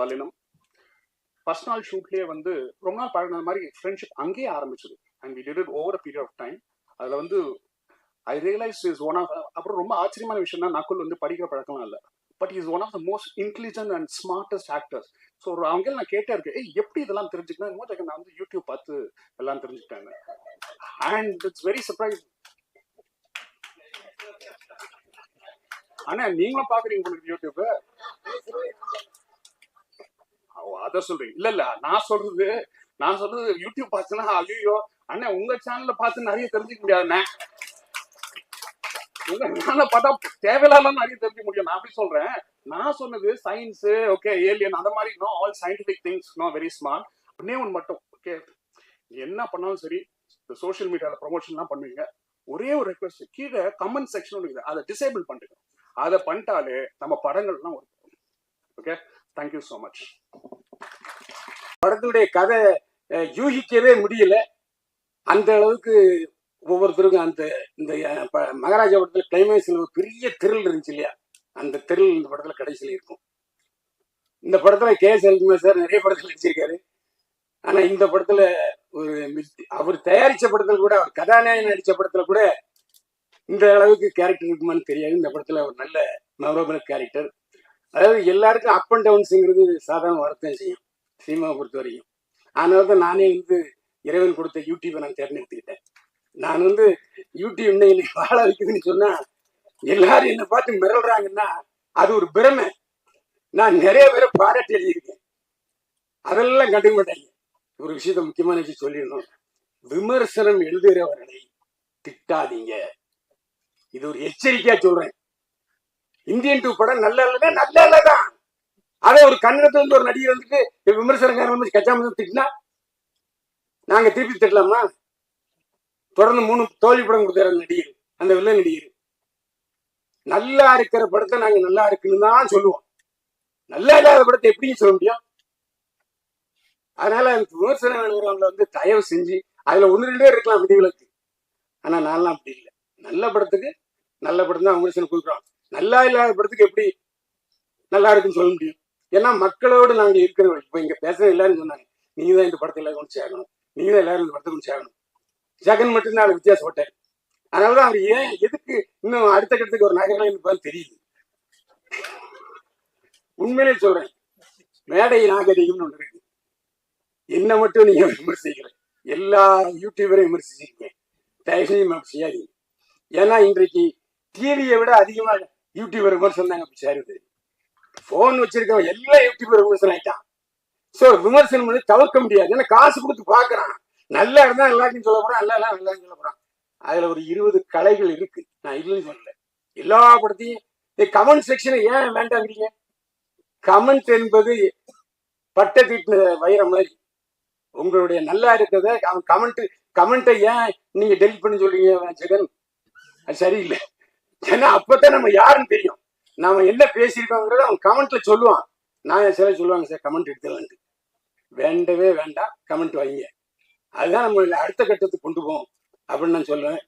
பலினம் first நாள் ஷூட்லேயே வந்து ரொம்ப நாள் பழகின மாதிரி ஃப்ரெண்ட்ஷிப் அங்கேயே ஆரம்பிச்சது. And we did over a period of time அதில் வந்து I realise is one of அப்புறம் ரொம்ப ஆச்சரியமான விஷயம்னா நக்குல் வந்து படிக்கிற பழக்கம்லாம் இல்லை. But is one of the most intelligent and smartest actors so ஒரு அவங்க நான் கேட்டே இருக்கேன் ஏய் எப்படி இதெல்லாம் தெரிஞ்சுக்கணும் நான் வந்து யூடியூப் பார்த்து எல்லாம் தெரிஞ்சுக்கிட்டேன். அண்ட் இட்ஸ் வெரி சர்ப்ரைஸ் அண்ணா நீங்களும் பாக்குறீங்க உங்களுக்கு யூடியூப் அத சொல்றீங்க. இல்ல இல்ல நான் சொல்றது நான் சொல்றது யூடியூப் பார்த்துனா ஐயோ அண்ணா உங்க சேனல்ல பார்த்து நிறைய தெரிஞ்சுக்க முடியாதுண்ணே உங்க சேனல்ல பார்த்தா தேவையில்லாம நிறைய தெரிஞ்சுக்க முடியும். நான் அப்படி சொல்றேன். நான் சொன்னது சயின்ஸ் ஓகே ஏலியன் அந்த மாதிரி no all scientific things no very smart ஒன்னே ஒன்று மட்டும் ஓகே என்ன பண்ணாலும் சரி இந்த சோஷியல் மீடியால ப்ரொமோஷன்லாம் பண்ணுவீங்க. ஒரே ஒரு ரெக்வஸ்ட் கீழே கமெண்ட் செக்ஷன் இருக்குது. அதை டிசேபிள் பண்ணிட்டு அதை பண்ணிட்டாலே நம்ம படங்கள்லாம் வரும் ஓகே தேங்க்யூ ஸோ மச் படத்துடைய கதை யூகிக்கவே முடியல. அந்த அளவுக்கு ஒவ்வொருத்தருக்கும் அந்த இந்த மகாராஜா படத்துல கிளைமேக்ஸில் ஒரு பெரிய திரில் இருந்துச்சு இல்லையா? அந்த திரில் இந்த படத்துல கடைசியில் இருக்கும். இந்த படத்துல கே. எஸ். ரவிக்குமார் சார் நிறைய படத்துல நடிச்சிருக்காரு. ஆனா இந்த படத்துல ஒரு அவர் தயாரிச்ச படத்துல கூட அவர் கதாநாயகன் நடிச்ச படத்துல கூட இந்த அளவுக்கு கேரக்டர் இருக்குமான்னு தெரியாது. இந்த படத்துல ஒரு நல்ல மெமரபிள் கேரக்டர் அதாவது எல்லாருக்கும் அப் அண்ட் டவுன்ஸுங்கிறது சாதாரண வரத்தான் செய்யும். சினிமாவை பொறுத்த வரைக்கும் அதனால தான் நானே வந்து இறைவன் கொடுத்த யூடியூப்பை நான் தேர்ந்தெடுத்துக்கிட்டேன். நான் வந்து யூடியூப் இன்னைக்கு வாழ வைக்குதுன்னு சொன்னா எல்லாரும் என்னை பார்த்து மிரள்றாங்கன்னா அது ஒரு பிரமை. நான் நிறைய பேரை பாராட்டி எழுதியிருக்கேன். அதெல்லாம் கண்டுக்க மாட்டாங்க. ஒரு விஷயத்த முக்கியமான விஷயம் சொல்லிடணும். விமர்சனம் எழுதுகிறவர்களை திட்டாதீங்க. இது ஒரு எச்சரிக்கையா சொல்றேன். இந்தியன் டூ படம் நல்ல இல்லைன்னா நல்ல இல்லதான் அதே ஒரு கன்னடத்துல இருந்து ஒரு நடிகர் வந்துட்டு விமர்சனக்காரன் வந்து கச்சாம திட்டினா நாங்க திருப்பி திட்டலாமா? தொடர்ந்து மூணு தோல்வி படம் கொடுத்தாரு நடிகர் அந்த வில்ல நடிகர். நல்லா இருக்கிற படத்தை நாங்க நல்லா இருக்குன்னு தான் சொல்லுவோம். நல்லா இல்லாத படத்தை எப்படியும் சொல்ல முடியும்? அதனால அந்த வந்து தயவு செஞ்சு அதுல ஒன்று ரெண்டு பேர் இருக்கலாம் விதிவிலக்கு. ஆனா நான்லாம் அப்படி இல்லை. நல்ல படத்துக்கு நல்ல படம் தான் விமர்சனம் கொடுக்குறோம் நல்லா இல்லாத படத்துக்கு எப்படி நல்லா இருக்குன்னு சொல்ல முடியும்? ஏன்னா மக்களோடு நாங்கள் இருக்கிறவங்க இப்போ இங்க பேசுகிற எல்லாரும் சொன்னாங்க நீங்கள் தான் இந்த படத்தை எல்லாரும் கொண்டு சேரணும். நீங்கள் தான் எல்லாரும் இந்த படத்தை கொண்டு சேரணும். ஜெகன் மட்டும்தான் அவர் வித்தியாசம் போட்டார். அதனாலதான் அவர் ஏன் எதுக்கு இன்னும் அடுத்த கட்டத்துக்கு ஒரு நகரம் இருப்பான்னு தெரியுது உண்மையிலே சொல்றேன் மேடை நாகரிகம்னு ஒன்று இருக்கு. என்ன மட்டும் நீங்க விமர்சிக்கிறேன் எல்லா யூடியூபரையும் விமர்சிச்சிருக்கேன் தயவு செஞ்சு செய்யாதீங்க ஏன்னா இன்றைக்கு டிவியை விட அதிகமாக யூடியூபர் விமர்சனம் தாங்க சேருது போன் வச்சிருக்கவன் எல்லா யூடியூபர் விமர்சனம் ஆயிட்டான். ஸோ விமர்சனம் பண்ணி தவிர்க்க முடியாது. ஏன்னா காசு கொடுத்து பார்க்குறான். நல்லா இருந்தா எல்லாத்தையும் சொல்ல போறான். நல்லா இருந்தால் நல்லா சொல்ல போகிறான் அதுல ஒரு இருபது கலைகள் இருக்கு. நான் இல்லைன்னு சொல்லல. எல்லா படத்தையும் கமெண்ட் செக்ஷனை ஏன் வேண்டாங்கிறீங்க? கமெண்ட் என்பது பட்டை தீட்டின வைரம் மாதிரி. உங்களுடைய நல்லா இருக்கிறத அவன் கமெண்ட் கமெண்ட்டை ஏன் நீங்க டெலிட் பண்ணி சொல்றீங்க ஜெகன்? அது சரியில்லை. ஏன்னா அப்பதான் நம்ம யாருன்னு தெரியும். நாம என்ன பேசியிருக்கோங்கிறத அவன் கமெண்ட்ல சொல்லுவான். நான் சில சொல்லுவாங்க சார் கமெண்ட் எடுத்துலான்ட்டு வேண்டவே வேண்டாம் கமெண்ட் வைங்க அதுதான் நம்ம அடுத்த கட்டத்துக்கு கொண்டு போவோம் அப்படின்னு நான் சொல்லுவேன்.